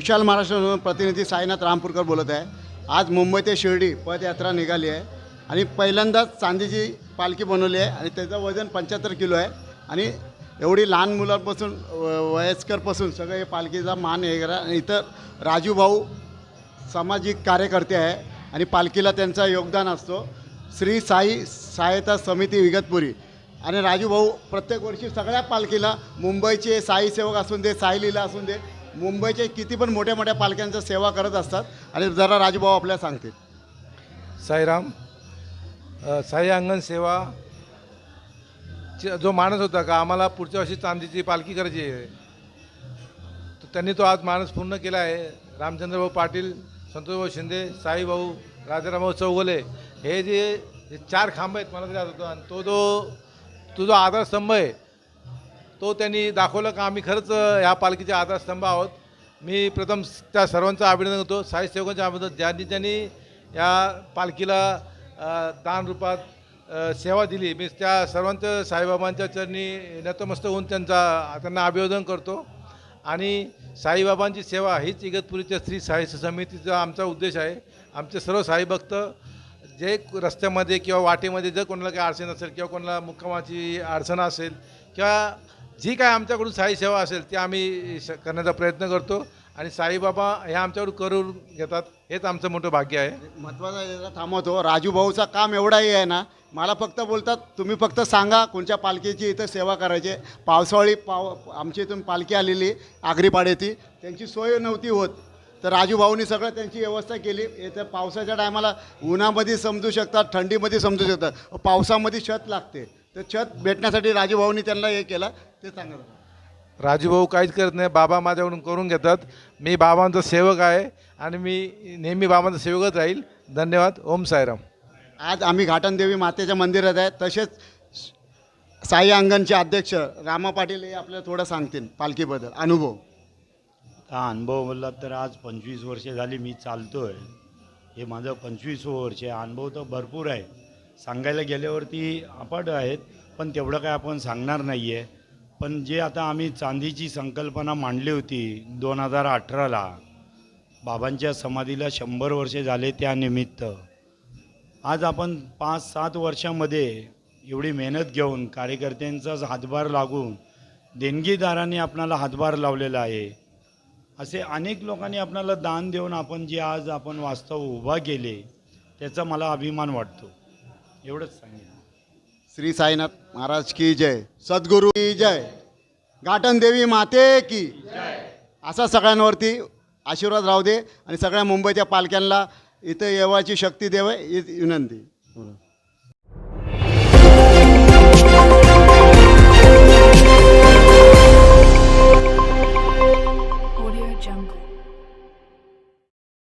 विशाल महाराष्ट्र प्रतिनिधी साईनाथ रामपूरकर बोलत आहे. आज मुंबई ते शिर्डी पदयात्रा निघाली आहे. आणि पहिल्यांदाच चांदीची पालखी बनवली आहे आणि त्याचं वजन पंच्याहत्तर किलो आहे. आणि एवढी लहान मुलांपासून व- वयस्करपासून सगळे हे पालखीचा मान हे करा. आणि इतर राजू भाऊ सामाजिक कार्यकर्ते आहे आणि पालखीला त्यांचा योगदान असतो. श्री साई सहायता समिती विगतपुरी. आणि राजू भाऊ प्रत्येक वर्षी सगळ्या पालखीला मुंबईचे साई सेवक असून दे साई लीला असून दे मुंबईचे किती पण मोठ्या मोठ्या पालख्यांच्या सेवा करत असतात आणि जरा राजूभाऊ आपल्याला सांगतील. साईराम साई अंगण सेवा जो माणूस होता का आम्हाला पुढच्या वर्षी चांदीची पालखी करायची आहे. तर त्यांनी तो आज माणूस पूर्ण केला आहे. रामचंद्रभाऊ पाटील संतोषभाऊ शिंदे साईभाऊ राजारामभाऊ चौगले हे जे चार खांब आहेत मला तरी होतो. आणि तो जो तो जो आधारस्तंभ आहे तो त्यांनी दाखवलं का आम्ही खरंच ह्या पालखीचे आधारस्तंभ आहोत. मी प्रथम त्या सर्वांचं अभिनंदन करतो. साई अभिनंदन ज्यांनी ज्यांनी या पालखीला दान रूपात सेवा दिली मी त्या सर्वांचं साईबाबांच्या चरणी नतमस्त होऊन त्यांचा त्यांना अभिवादन करतो. आणि साईबाबांची सेवा हीच इगतपुरीच्या स्त्री साई समितीचा आमचा उद्देश आहे. आमचे सर्व साईभक्त जे रस्त्यामध्ये किंवा वाटेमध्ये जर कोणाला काही अडचण असेल किंवा कोणाला मुक्कामाची अडचण असेल किंवा जी काय आमच्याकडून साई सेवा असेल ती आम्ही श- करण्याचा प्रयत्न करतो. आणि साईबाबा हे आमच्याकडून करून घेतात हेच आमचं मोठं भाग्य आहे. महत्त्वाचा थांबवतो. राजू भाऊचा काम एवढाही आहे ना मला फक्त बोलतात तुम्ही फक्त सांगा कोणत्या पालखीची इथं सेवा करायची. पावसाळी पाव आमच्या इथून पालखी आलेली आगरीपाड्याची. त्यांची सोय नव्हती होत. तर राजू भाऊनी सगळं त्यांची व्यवस्था केली. इथं पावसाच्या टायमाला उन्हामध्ये समजू शकतात थंडीमध्ये समजू शकतात. पावसामध्ये छत लागते. तर छत भेटण्यासाठी राजू भाऊनी त्यांना हे केलं. ते सांगत राजूभाऊ काहीच करत नाही बाबा माझ्याकडून करून घेतात. मी बाबांचा सेवक आहे आणि मी नेहमी बाबांचा सेवकच राहील. धन्यवाद. ओम साईराम. आज आम्ही घाटनदेवी मातेच्या मंदिरात आहे. तसेच साई अंगणचे अध्यक्ष रामा पाटील हे आपल्याला थोडं सांगतील पालखीबद्दल. अनुभव. हा अनुभव बोलला तर आज पंचवीस वर्षे झाली मी चालतो आहे हे माझं पंचवीसवं वर्ष आहे. अनुभव तर भरपूर आहे. सांगायला गेल्यावरती अपाट आहेत पण तेवढं काय आपण सांगणार नाही आहे पण जे आता आम्ही चांदीची संकल्पना मांडली होती दोन हजार अठराला बाबांच्या समाधीला शंभर वर्षे झाले त्यानिमित्त आज आपण पाच सात वर्षामध्ये एवढी मेहनत घेऊन कार्यकर्त्यांचाच हातभार लागून देणगीदारांनी आपणाला हातभार लावलेला आहे. असे अनेक लोकांनी आपणाला दान देऊन आपण जे आज आपण वास्तव उभा केले त्याचा मला अभिमान वाटतो. एवढंच सांगेन. श्री साईनाथ महाराज की जय. सद्गुरू की जय. घाटनदेवी माते की असा सगळ्यांवरती आशीर्वाद राहू दे आणि सगळ्या मुंबईच्या पालख्यांना इथं येवाची शक्ती देव ही विनंती.